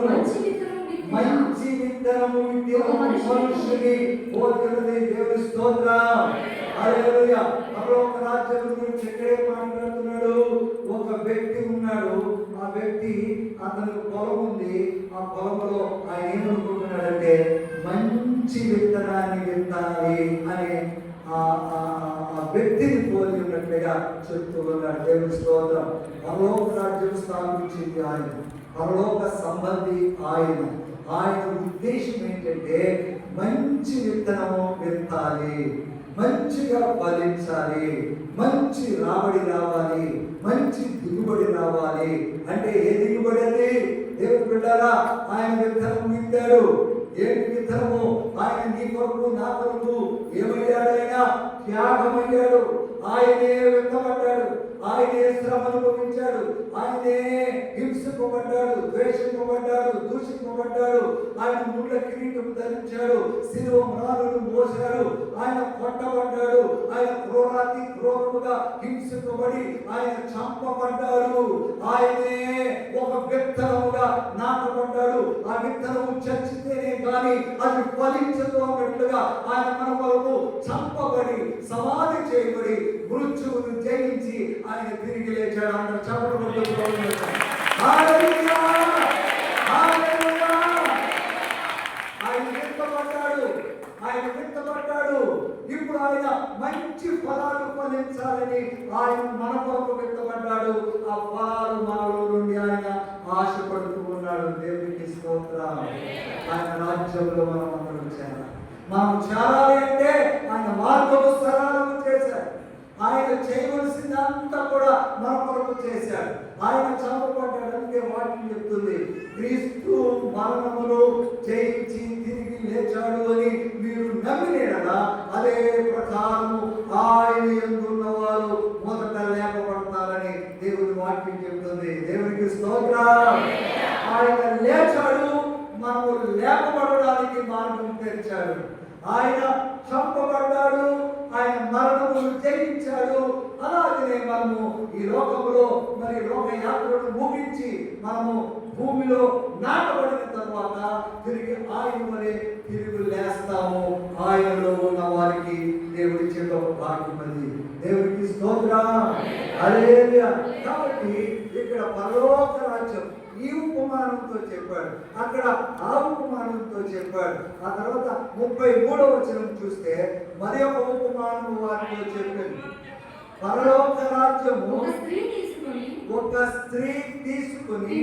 మంచి విత్తనం విత్తిన మంచి విత్తనము విత్తిన ఒక మనిషి మనుషుని పోతున్నది దేవుని స్తోత్రం. హల్లెలూయా. పరలోక రాజ్యం గురించి ఎక్కడే మాట్లాడుతున్నాడు. ఒక వ్యక్తి ఉన్నాడు. ఆ వ్యక్తి అతనికి పొలం ఉంది. ఆ పొలంలో ఆయన ఏమనుకుంటున్నాడంటే మంచి విత్తనాన్ని విత్తాలి అనే ఆ ఆ- ఆ వ్యక్తిని పోలి ఉన్నట్లుగా చెప్తూ ఉన్నాడు దేవుని స్తోత్రం. పరలోక రాజ్యం స్థాపించింది ఆయన. పరలోక సంబంధి ఆయన. ఆయన ఉద్దేశం ఏంటంటే మంచి విత్తనము విత్తాలి మంచిగా ఫలించాలి మంచి రాబడి రావాలి మంచి దిగుబడి రావాలి. అంటే ఏ దిగుబడి అది దేవుడు బిడ్డారా ఆయన విత్తనం విత్తాడు ఏంటి విత్తనము? ఆయన నీ కొరకు నా ఆయనే శ్రమ అనుభవించాడు? ఆయనే హింసింపబడ్డాడు ద్వేషింపబడ్డాడు దూషింపబడ్డాడు. ఆయన ముళ్ళ కిరీటం ధరించాడు శిలువ మ్రాలను మోసాడు ఆయన కొట్టబడ్డాడు ఆయన క్రూరాతి క్రూరముగా హింసింపబడి ఆయన చంపబడ్డాడు. ఆయనే ఒక విత్తనముగా నాటబడ్డాడు. ఆ విత్తనము చచ్చితేనే కానీ అది ఫలించదు అన్నట్లుగా ఆయన మన వరకు చంపబడి సమాధి చేయబడి శత్రువును జయించి ఆయన తిరిగి లేచాడు. అందరూ చెప్పడం ఆయన విత్తపడ్డాడు ఆయన విత్తపడ్డాడు ఇప్పుడు ఆయన మంచి ఫలాలు ఫలించాలని ఆయన మన కొరకు విత్తపడ్డాడు ఆ ఫలాలు మనలో నుండి ఆయన ఆశపడుతూ ఉన్నాడు. దేవునికి స్తోత్ర. ఆయన రాజ్యంలో మనం అందరం చేరాలి. మనం చేరాలి అంటే ఆయన మార్గము సరళము చేశాడు ఆయన చేయవలసిందంతా కూడా మన కొరకు చేశాడు. ఆయన చంపబడ్డాడంటే వాటిని చెప్తుంది. క్రీస్తు మరణమును జయించి తిరిగి లేచాడు అని మీరు నమ్మినేడలా అదే ప్రకారము ఆయన ఎందున్న వారు మొదట లేపబడతారని దేవుని వాక్యం చెప్తుంది. దేవునికి స్తోత్ర. ఆయన లేచాడు మనము లేపబడడానికి మార్గం తెరిచాడు. ఆయన చంపబడ్డాడు ఆయన మరణమును జయించాడు. అలాగనే మనము ఈ లోకంలో మరి లోక యాత్రను ముగించి మనము భూమిలో నాటబడిన తర్వాత తిరిగి ఆయన వలె తిరిగి లేస్తాము. ఆయనలో ఉన్న వారికి దేవుడి చేత భాగ్యం అది దేవుడికి స్తోత్రం. హల్లెలూయా కాబట్టి పరలోక రాజ్యం ఈ ఉపమానంతో చెప్పాడు. అక్కడ ఆ ఉపమానంతో చెప్పాడు. ఆ తర్వాత ముప్పై మూడవ వచనం చూస్తే మరి ఒక ఉపమానం వారితో చెప్పాడు. పరలోక రాజ్యము ఒక స్త్రీ తీసుకొని